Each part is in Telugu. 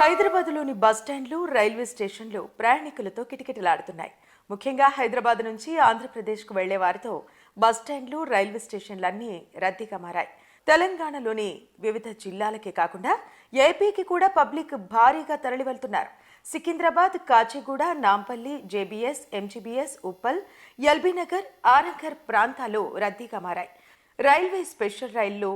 హైదరాబాద్లోని బస్టాండ్లు రైల్వే స్టేషన్లు ప్రయాణికులతో కిటకిటలాడుతున్నాయి. ముఖ్యంగా హైదరాబాద్ నుంచి ఆంధ్రప్రదేశ్కు వెళ్ళే వారితో బస్టాండ్లు రైల్వే స్టేషన్లన్నీ రద్దీగా మారాయి. తెలంగాణలోని వివిధ జిల్లాలకే కాకుండా ఏపీకి కూడా పబ్లిక్ భారీగా తరలి వెళ్తున్నారు సికింద్రాబాద్ కాచిగూడ నాంపల్లి జేబీఎస్ ఎంజీబీఎస్ ఉప్పల్ ఎల్బీనగర్ ఆరంగర్ ప్రాంతాలు రద్దీగా మారాయి. రైల్వే స్పెషల్ రైళ్ళు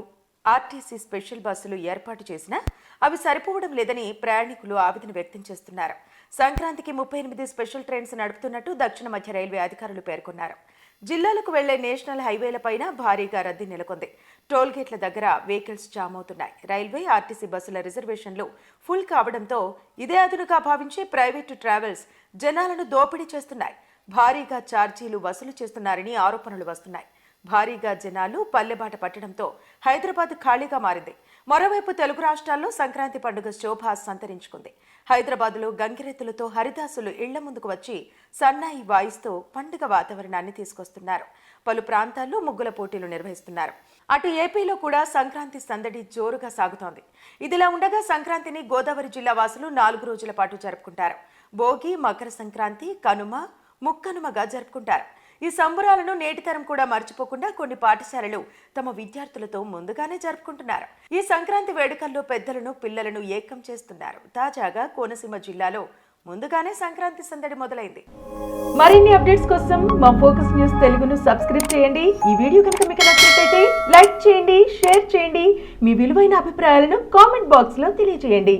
ఆర్టీసీ స్పెషల్ బస్సులు ఏర్పాటు చేసినా అవి సరిపోవడం లేదని ప్రయాణికులు ఆవేదన వ్యక్తం చేస్తున్నారు. సంక్రాంతికి ముప్పై ఎనిమిది స్పెషల్ ట్రైన్స్ నడుపుతున్నట్టు దక్షిణ మధ్య రైల్వే అధికారులు పేర్కొన్నారు. జిల్లాలకు వెళ్ళే నేషనల్ హైవేలపైన భారీగా రద్దీ నెలకొంది. టోల్ గేట్ల దగ్గర వెహికల్స్ జామ్ అవుతున్నాయి రైల్వే ఆర్టీసీ బస్సుల రిజర్వేషన్లు ఫుల్ కావడంతో ఇదే అదునుగా భావించి ప్రైవేటు ట్రావెల్స్ జనాలను దోపిడీ చేస్తున్నాయి. భారీగా ఛార్జీలు వసూలు చేస్తున్నారని ఆరోపణలు వస్తున్నాయి. భారీగా జనాలు పల్లెబాట పట్టడంతో హైదరాబాద్ ఖాళీగా మారింది. మరోవైపు తెలుగు రాష్ట్రాల్లో సంక్రాంతి పండుగ శోభ సంతరించుకుంది. హైదరాబాద్లో గంగిరెత్తులతో హరిదాసులు ఇళ్ళ ముందుకు వచ్చి సన్నాయి వాయిస్తూ పండుగ వాతావరణాన్ని తీసుకొస్తున్నారు. పలు ప్రాంతాల్లో ముగ్గుల పోటీలు నిర్వహిస్తున్నారు. అటు ఏపీలో కూడా సంక్రాంతి సందడి జోరుగా సాగుతోంది. ఇదిలా ఉండగా సంక్రాంతిని గోదావరి జిల్లా వాసులు నాలుగు రోజుల పాటు జరుపుకుంటారు. భోగి మకర సంక్రాంతి కనుమ ముక్కనుమగా జరుపుకుంటారు. ఈ సంబరాలను నేటి తరం కూడా మర్చిపోకుండా కొన్ని పాఠశాలలు తమ విద్యార్థులతో ముందుగానే జరుపుకుంటున్నారు. ఈ సంక్రాంతి వేడుకల్లో పెద్దలను పిల్లలను ఏకం చేస్తున్నారు. తాజాగా కోనసీమ జిల్లాలో ముందుగానే సంక్రాంతి సందడి మొదలైంది. మరిన్ని అప్డేట్స్ కోసం మా ఫోకస్ న్యూస్ తెలుగును సబ్స్క్రైబ్ చేయండి. ఈ వీడియో కనుక మీకు నచ్చినట్లయితే లైక్ చేయండి షేర్ చేయండి. మీ విలువైన అభిప్రాయాలను కామెంట్ బాక్స్లో తెలియజేయండి.